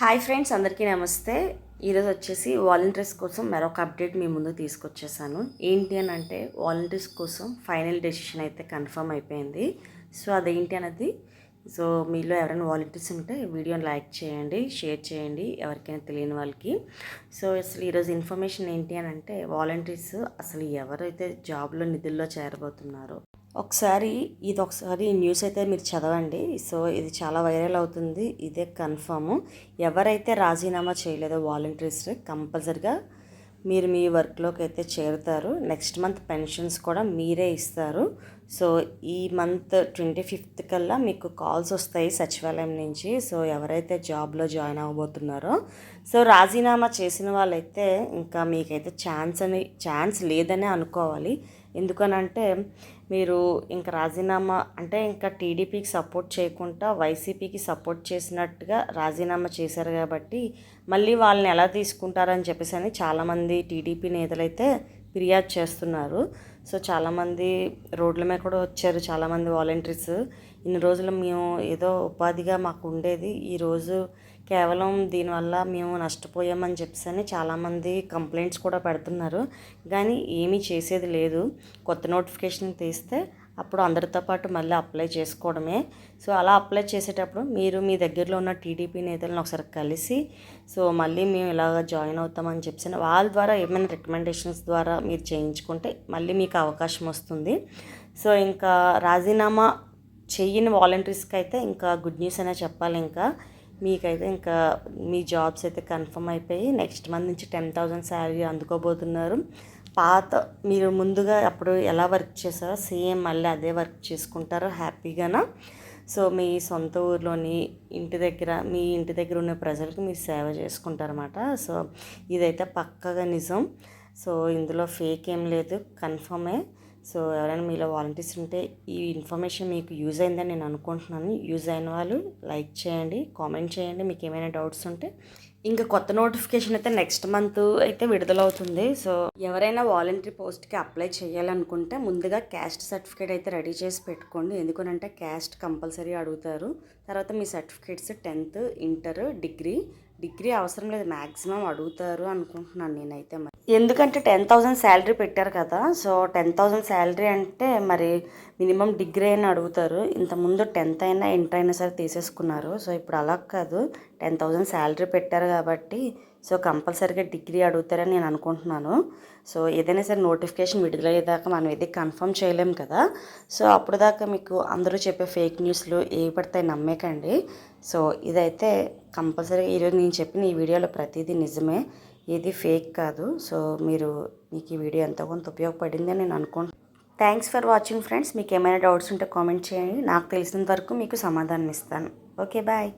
Hi friends అందరికీ నమస్తే. ఈరోజు వచ్చేసి వాలంటీర్స్ కోసం మరొక అప్డేట్ మీ ముందు తీసుకొచ్చేసాను. ఏంటి అని అంటే వాలంటీర్స్ కోసం ఫైనల్ డెసిషన్ అయితే కన్ఫర్మ్ అయిపోయింది. సో అదేంటి అనేది సో మీలో ఎవరైనా వాలంటీర్స్ ఉంటే వీడియోని లైక్ చేయండి షేర్ చేయండి ఎవరికైనా తెలియని వాళ్ళకి. సో అసలు ఈరోజు ఇన్ఫర్మేషన్ ఏంటి అని అంటే వాలంటీర్స్ అసలు ఎవరైతే జాబ్లో నిధుల్లో చేరబోతున్నారో ఒకసారి ఇది ఒకసారి న్యూస్ అయితే మీరు చదవండి. సో ఇది చాలా వైరల్ అవుతుంది. ఇదే కన్ఫర్మ్ ఎవరైతే రాజీనామా చేయలేదో వాలంటీర్స్ కంపల్సరిగా మీరు మీ వర్క్లోకి అయితే చేరుతారు. నెక్స్ట్ మంత్ పెన్షన్స్ కూడా మీరే ఇస్తారు. సో ఈ మంత్ ట్వంటీ ఫిఫ్త్ కల్లా మీకు కాల్స్ వస్తాయి సచివాలయం నుంచి. సో ఎవరైతే జాబ్లో జాయిన్ అవ్వబోతున్నారో సో రాజీనామా చేసిన వాళ్ళైతే ఇంకా మీకైతే ఛాన్స్ అని ఛాన్స్ లేదనే అనుకోవాలి. ఎందుకనంటే మీరు ఇంకా రాజీనామా అంటే ఇంకా టీడీపీకి సపోర్ట్ చేయకుండా వైసీపీకి సపోర్ట్ చేసినట్టుగా రాజీనామా చేశారు కాబట్టి మళ్ళీ వాళ్ళని ఎలా తీసుకుంటారని చెప్పేసి అని చాలామంది టీడీపీ నేతలైతే ఫిర్యాదు చేస్తున్నారు. సో చాలామంది రోడ్ల మీద కూడా వచ్చారు. చాలామంది వాలంటీర్స్. ఇన్ని రోజులు మేము ఏదో ఉపాధిగా మాకు ఉండేది. ఈరోజు కేవలం దీనివల్ల మేము నష్టపోయామని చెప్పేసి చాలామంది కంప్లైంట్స్ కూడా పెడుతున్నారు. కానీ ఏమీ చేసేది లేదు. కొత్త నోటిఫికేషన్ తీస్తే అప్పుడు అందరితో పాటు మళ్ళీ అప్లై చేసుకోవడమే. సో అలా అప్లై చేసేటప్పుడు మీరు మీ దగ్గరలో ఉన్న టీడీపీ నేతలను ఒకసారి కలిసి సో మళ్ళీ మేము ఇలాగ జాయిన్ అవుతామని చెప్పిన వాళ్ళ ద్వారా ఏమైనా రికమెండేషన్స్ ద్వారా మీరు చేయించుకుంటే మళ్ళీ మీకు అవకాశం వస్తుంది. సో ఇంకా రాజీనామా చెయ్యని వాలంటీర్స్కి అయితే ఇంకా గుడ్ న్యూస్ అనే చెప్పాలి ఇంకా. మీకైతే ఇంకా మీ జాబ్స్ అయితే కన్ఫర్మ్ అయిపోయి నెక్స్ట్ మంత్ నుంచి టెన్ థౌజండ్ శాలరీ అందుకోబోతున్నారు. పాత మీరు ముందుగా అప్పుడు ఎలా వర్క్ చేశారో సేమ్ మళ్ళీ అదే వర్క్ చేసుకుంటారో హ్యాపీగానా? సో మీ సొంత ఊర్లోని ఇంటి దగ్గర మీ ఇంటి దగ్గర ఉన్న ప్రజలకు మీరు సేవ చేసుకుంటారన్నమాట. సో ఇదైతే పక్కగా నిజం. సో ఇందులో ఫేక్ ఏం లేదు కన్ఫర్మే. సో ఎవరైనా మీలో వాలంటీర్స్ ఉంటే ఈ ఇన్ఫర్మేషన్ మీకు యూజ్ అయిందని నేను అనుకుంటున్నాను. యూజ్ అయిన వాళ్ళు లైక్ చేయండి కామెంట్ చేయండి. మీకు ఏమైనా డౌట్స్ ఉంటే ఇంకా కొత్త నోటిఫికేషన్ అయితే నెక్స్ట్ మంత్ అయితే విడుదలవుతుంది. సో ఎవరైనా వాలంటరీ పోస్ట్కి అప్లై చేయాలనుకుంటే ముందుగా క్యాస్ట్ సర్టిఫికేట్ అయితే రెడీ చేసి పెట్టుకోండి. ఎందుకనంటే క్యాస్ట్ కంపల్సరీ అడుగుతారు. తర్వాత మీ certificates tenth inter degree degree అవసరం లేదు మ్యాక్సిమం అడుగుతారు అనుకుంటున్నాను నేనైతే మరి. ఎందుకంటే టెన్ థౌజండ్ శాలరీ పెట్టారు కదా సో టెన్ థౌజండ్ శాలరీ అంటే మరి మినిమం డిగ్రీ అయినా అడుగుతారు. ఇంతకుముందు టెన్త్ అయినా ఇంటర్ అయినా సరే తీసేసుకున్నారు. సో ఇప్పుడు అలా కాదు టెన్ థౌజండ్ శాలరీ పెట్టారు కాబట్టి సో కంపల్సరీగా డిగ్రీ అడుగుతారని నేను అనుకుంటున్నాను. సో ఏదైనా సరే నోటిఫికేషన్ విడుదలయ్యేదాకా మనం ఇది కన్ఫర్మ్ చేయలేం కదా. సో అప్పుడు దాకా మీకు అందరూ చెప్పే ఫేక్ న్యూస్లు ఏవి పడతాయి నమ్మేకండి. సో ఇదైతే కంపల్సరీ ఈరోజు నేను చెప్పిన ఈ వీడియోలో ప్రతిదీ నిజమే. ఇది ఫేక్ కాదు. సో మీరు మీకు ఈ వీడియో ఎంతో కొంత ఉపయోగపడింది అని నేను అనుకుంటున్నాను. Thanks for watching friends. మీకు ఏమైనా డౌట్స్ ఉంటే కామెంట్ చేయండి. నాకు తెలిసినంత వరకు మీకు సమాధానం ఇస్తాను. Okay bye.